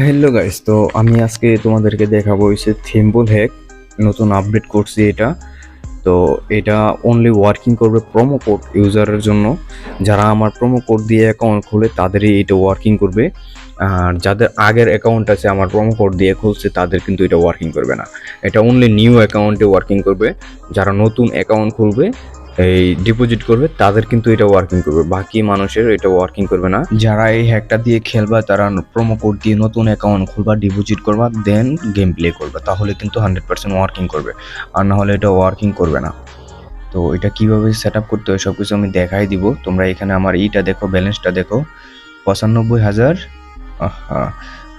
Hello guys তো আমি আজকে তোমাদেরকে দেখাবো হচ্ছে থিম্বল হ্যাক নতুন আপডেট করছি এটা। তো এটা অনলি ওয়ার্কিং করবে প্রোমো কোড ইউজারের জন্য। যারা আমার প্রোমো কোড দিয়ে অ্যাকাউন্ট খুলে, তাদেরই এটা ওয়ার্কিং করবে। আর যাদের আগের অ্যাকাউন্ট আছে, আমার প্রোমো কোড দিয়ে খুলছে, তাদের কিন্তু এটা ওয়ার্কিং করবে না। এটা অনলি নিউ অ্যাকাউন্টে ওয়ার্কিং করবে। যারা নতুন অ্যাকাউন্ট খুলবে এই ডিপোজিট করবে, তাদের কিন্তু এটা ওয়ার্কিং করবে। বাকি মানুষের এটা ওয়ার্কিং করবে না। যারা এই হ্যাকটা দিয়ে খেলবা, তারা প্রোমো কোড দিয়ে নতুন অ্যাকাউন্ট খুলবা ডিপোজিট করবা দেন গেম প্লে করবে। তাহলে কিন্তু হান্ড্রেড পার্সেন্ট ওয়ার্কিং করবে। আর না হলে এটা ওয়ার্কিং করবে না। তো এটা কীভাবে সেট আপ করতে হয় সব কিছু আমি দেখাই দিব। তোমরা এখানে আমার ইটা দেখো ব্যালেন্সটা দেখো। পঁচানব্বই হাজার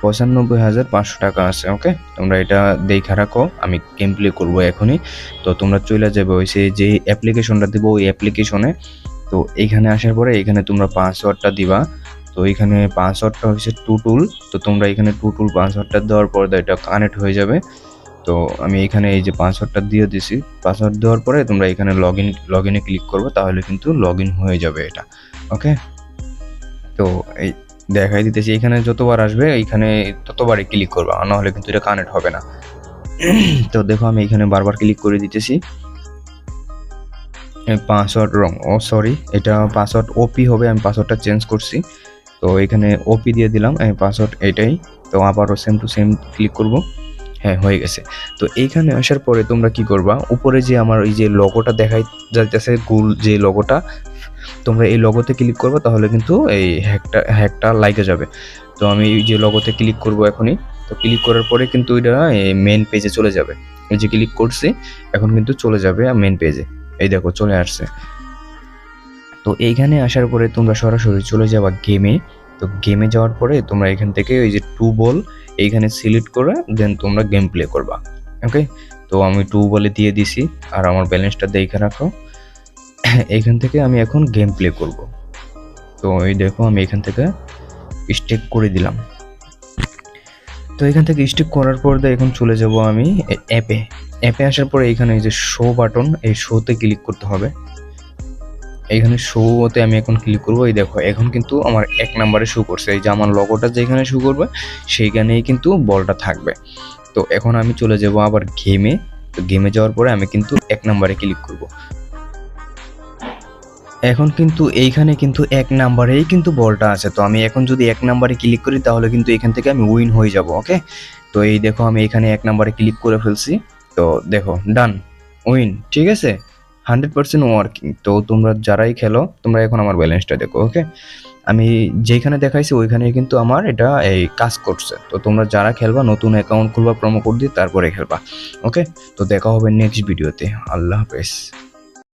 পঁচানব্বই হাজার পাঁচশো টাকা আছে ওকে তোমরা এটা দেখা রাখো, আমি গেম প্লে করব এখনই। তো তোমরা চলে যাবে ওই সে যে অ্যাপ্লিকেশনটা দেবো, ওই অ্যাপ্লিকেশনে তো এইখানে আসার পরে এখানে তোমরা পাসওয়ার্ডটা দিবা। তো এখানে পাসওয়ার্ডটা হচ্ছে টুটুল তো তোমরা এখানে টুটুল পাসওয়ার্ডটা দেওয়ার পর এটা কানেক্ট হয়ে যাবে। তো আমি এখানে এই যে পাসওয়ার্ডটা দিয়ে দিছি। পাসওয়ার্ড দেওয়ার পরে তোমরা এখানে লগ ইন লগ ইনে ক্লিক করব, তাহলে কিন্তু লগ ইন হয়ে যাবে এটা ওকে তো এই দেখাই দিতেছি এখানে যতবার আসবে এইখানে ততবারই ক্লিক করবে নাহলে কিন্তু এটা কানেক্ট হবে না। তো দেখো, আমি এখানে বারবার ক্লিক করে দিতেছি। পাসওয়ার্ড রং ও সরি এটা পাসওয়ার্ড ওপি হবে, আমি পাসওয়ার্ডটা চেঞ্জ করছি। তো এখানে ওপি দিয়ে দিলাম পাসওয়ার্ড এটাই। তো আবারও সেম টু সেম ক্লিক করব। হ্যাঁ হয়ে গেছে। তো এইখানে আসার পরে তোমরা কি করবা? উপরে যে আমার এই যে লগোটা দেখাই যাইতেছে গুল যে লগোটা তোমরা এই লগোতে ক্লিক করবে, তাহলে কিন্তু এই হ্যাকটা হ্যাকটা লাইকে যাবে। তো আমি যে লগোতে ক্লিক করব এখনই, তো ক্লিক করার পরে কিন্তু এটা মেন পেজে চলে যাবে। এই যে ক্লিক করছি, এখন কিন্তু চলে যাবে মেন পেজে এই দেখো, চলে আসছে। তো এইখানে আসার পরে তোমরা সরাসরি চলে যাবা গেমে তো গেমে যাওয়ার পরে তোমরা এখান থেকে ওই যে টু বল এইখানে সিলেক্ট করে দেন তোমরা গেম প্লে করবা। ওকে তো আমি টু বলে দিয়ে দিছি, আর আমার ব্যালেন্সটা দেখে রাখো। এইখান থেকে আমি এখন গেম প্লে করব। তো এই দেখো আমি এখান থেকে স্টেক করে দিলাম। তো এখান থেকে স্টিক করার পর এখন চলে যাব আমি অ্যাপে অ্যাপে আসার পরে এখানে এই যে শো বাটন এই শোতে ক্লিক করতে হবে। এইখানে শোতে আমি এখন ক্লিক করব। এই দেখো, এখন কিন্তু আমার এক নাম্বারে শো করছে। এই যে আমার লগোটা যেখানে শো করবে, সেইখানেই কিন্তু বলটা থাকবে। তো এখন আমি চলে যাব আবার গেমে তো গেমে যাওয়ার পরে আমি কিন্তু এক নাম্বারে ক্লিক করব। এখন কিন্তু এইখানে কিন্তু এক নাম্বারেই কিন্তু বলটা আছে। তো আমি এখন যদি এক নাম্বারে ক্লিক করি, তাহলে কিন্তু এখান থেকে আমি উইন হয়ে যাব ওকে তো এই দেখো, আমি এখানে এক নাম্বারে ক্লিক করে ফেলছি। তো দেখো ডান উইন ঠিক আছে? হান্ড্রেড পার্সেন্ট ওয়ার্কিং তো তোমরা যারাই খেলো, তোমরা এখন আমার ব্যালেন্সটা দেখো ওকে আমি যেখানে দেখাইছি, ওইখানে কিন্তু আমার এটা এই কাজ করছে। তো তোমরা যারা খেলবা, নতুন অ্যাকাউন্ট খুলবা প্রোমো কোড দিয়ে তারপরে খেলবা ওকে তো দেখা হবে নেক্সট ভিডিওতে আল্লাহ হাফেজ।